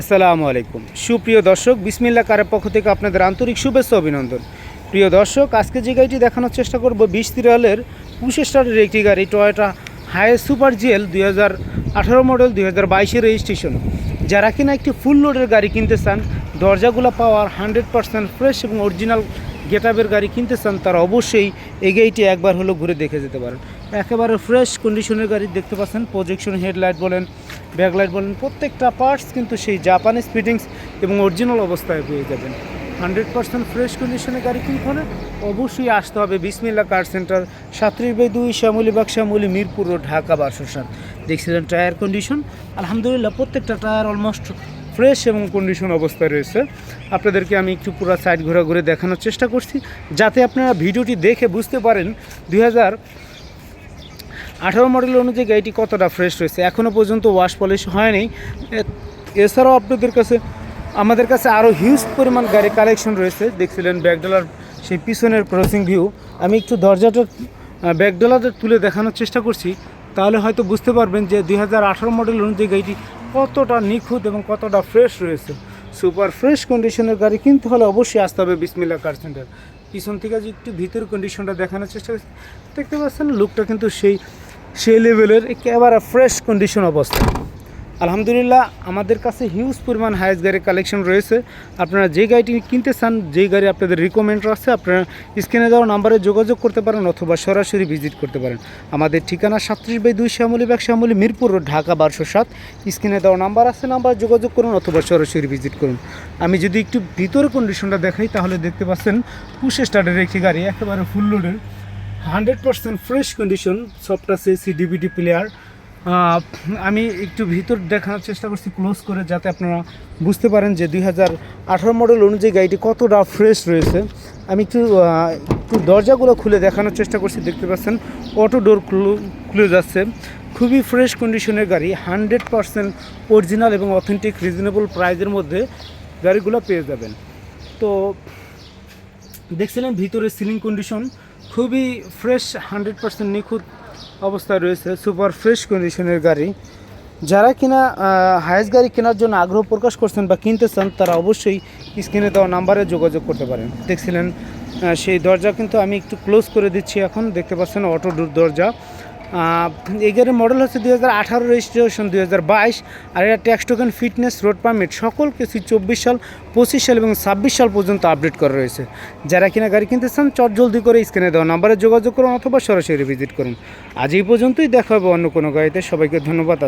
আসসালামু আলাইকুম। সুপ্রিয় দর্শক বিসমিল্লা কারের পক্ষ থেকে আপনাদের আন্তরিক শুভেচ্ছা অভিনন্দন। প্রিয় দর্শক, আজকে যে গাড়িটি দেখানোর চেষ্টা করব, বিশ তিরালের পঁচিশ স্টারের একটি গাড়ি টয়োটা হাই সুপার জিএল দুই হাজার আঠারো মডেল দুই হাজার বাইশের রেজিস্ট্রেশন যারা কিনা একটি ফুল লোডের গাড়ি কিনতে চান, দরজাগুলো পাওয়ার হান্ড্রেড পার্সেন্ট ফ্রেশ এবং অরিজিনাল গেটআপের গাড়ি কিনতে চান, তারা অবশ্যই এই গাড়িটি একবার হলেও ঘুরে দেখে যেতে পারেন। একেবারে ফ্রেশ কন্ডিশনের গাড়ি দেখতে পাচ্ছেন। প্রজেকশন হেডলাইট বলেন ব্যাকলাইট বলেন, প্রত্যেকটা পার্টস কিন্তু সেই জাপানিজ ফিটিংস এবং অরিজিনাল অবস্থায় পেয়ে যাবেন। হান্ড্রেড পার্সেন্ট ফ্রেশ কন্ডিশনের গাড়ি কিনতে অবশ্যই আসতে হবে বিসমিল্লা কার সেন্টার সাত্রিশ বাই দুই শ্যামলিবাগ, শ্যামলি, মিরপুর রোড, ঢাকা বারোশো সাত দেখছিলেন টায়ার কন্ডিশন আলহামদুলিল্লাহ প্রত্যেকটা টায়ার অলমোস্ট ফ্রেশ এবং কন্ডিশন অবস্থায় রয়েছে। আপনাদেরকে আমি একটু পুরো সাইড ঘোরা ঘুরে দেখানোর চেষ্টা করছি, যাতে আপনারা ভিডিওটি দেখে বুঝতে পারেন দুই হাজার আঠারো মডেল অনুযায়ী গাড়িটি কতটা ফ্রেশ রয়েছে? এখনও পর্যন্ত ওয়াশ পলিশ হয়নি। এছাড়াও আপনাদের কাছে, আমাদের কাছে আরও হিউজ পরিমাণ গাড়ি কালেকশন রয়েছে। দেখছিলেন ব্যাকডলার সেই পিছনের ক্রসিং ভিউ আমি একটু দরজাটা ব্যাকডলাটা তুলে দেখানোর চেষ্টা করছি। তাহলে হয়তো বুঝতে পারবেন যে দুই হাজার আঠারো মডেল অনুযায়ী গাড়িটি কতটা নিখুঁত এবং কতটা ফ্রেশ রয়েছে। সুপার ফ্রেশ কন্ডিশনের গাড়ি কিনতে হলে অবশ্যই আসতে হবে বিসমিল্লা কার সেন্টার পিছন থেকে যে একটু ভিতর কন্ডিশনটা দেখানোর চেষ্টা করছি। দেখতে পাচ্ছেন লুকটা কিন্তু সেই সেই লেভেলের একেবারে ফ্রেশ কন্ডিশন অবস্থা। আলহামদুলিল্লাহ, আমাদের কাছে হিউজ পরিমাণ হাইস গাড়ির কালেকশন রয়েছে। আপনারা যে গাড়িটি কিনতে চান যেই গাড়ি আপনাদের রিকমেন্ড আছে, আপনারা স্ক্রিনে দেওয়া নাম্বারে যোগাযোগ করতে পারেন অথবা সরাসরি ভিজিট করতে পারেন। আমাদের ঠিকানা সাতত্রিশ বাই দুই শ্যামলি ব্যাগ, শ্যামলি মিরপুর রোড, ঢাকা বারোশো সাত। স্ক্রিনে দেওয়া নাম্বার আছে নাম্বার যোগাযোগ করুন অথবা সরাসরি ভিজিট করুন। আমি যদি একটু ভিতরে কন্ডিশনটা দেখাই, তাহলে দেখতে পাচ্ছেন পুশ স্টার্টের একটি গাড়ি, একেবারে ফুল লোডের hundred percent fresh condition soft আছে সিডিবিটি প্লেয়ার আমি একটু ভিতর দেখানোর চেষ্টা করছি ক্লোজ করে, যাতে আপনারা বুঝতে পারেন যে দুই হাজার আঠারো মডেল অনুযায়ী গাড়িটি কতটা ফ্রেশ রয়েছে। আমি একটু একটু দরজাগুলো খুলে দেখানোর চেষ্টা করছি, দেখতে পাচ্ছেন অটো ডোর খুলে যাচ্ছে। খুবই ফ্রেশ কন্ডিশনের গাড়ি, হান্ড্রেড পার্সেন্ট অরিজিনাল এবং অথেন্টিক রিজনেবল প্রাইজের মধ্যে গাড়িগুলো পেয়ে যাবেন। তো, দেখছিলেন ভিতরে সিলিং কন্ডিশন খুবই ফ্রেশ হান্ড্রেড পার্সেন্ট নিখুঁত অবস্থায় রয়েছে সুপার ফ্রেশ কন্ডিশনের গাড়ি। যারা কিনা হায়েস্ট গাড়ি কেনার জন্য আগ্রহ প্রকাশ করছেন বা কিনতে চান, তারা অবশ্যই স্ক্রিনে দেওয়া নাম্বারে যোগাযোগ করতে পারেন। দেখছিলেন সেই দরজা কিন্তু আমি একটু ক্লোজ করে দিচ্ছি এখন। দেখতে পাচ্ছেন অটো দরজা। এই গাড়ির মডেল হচ্ছে দুই হাজার আঠারো রেজিস্ট্রেশন দুই হাজার বাইশ, আর এটা tax token fitness road permit সকল কিছু চব্বিশ সাল, পঁচিশ সাল এবং ছাব্বিশ সাল পর্যন্ত আপডেট করা রয়েছে। যারা কিনা গাড়ি কিনতে চান, চট জলদি করে স্ক্রিনে দেওয়া নাম্বারে যোগাযোগ করুন অথবা সরাসরি ভিজিট করুন। আজ এই পর্যন্তই, দেখা হবে অন্য কোনো গাড়িতে। সবাইকে ধন্যবাদ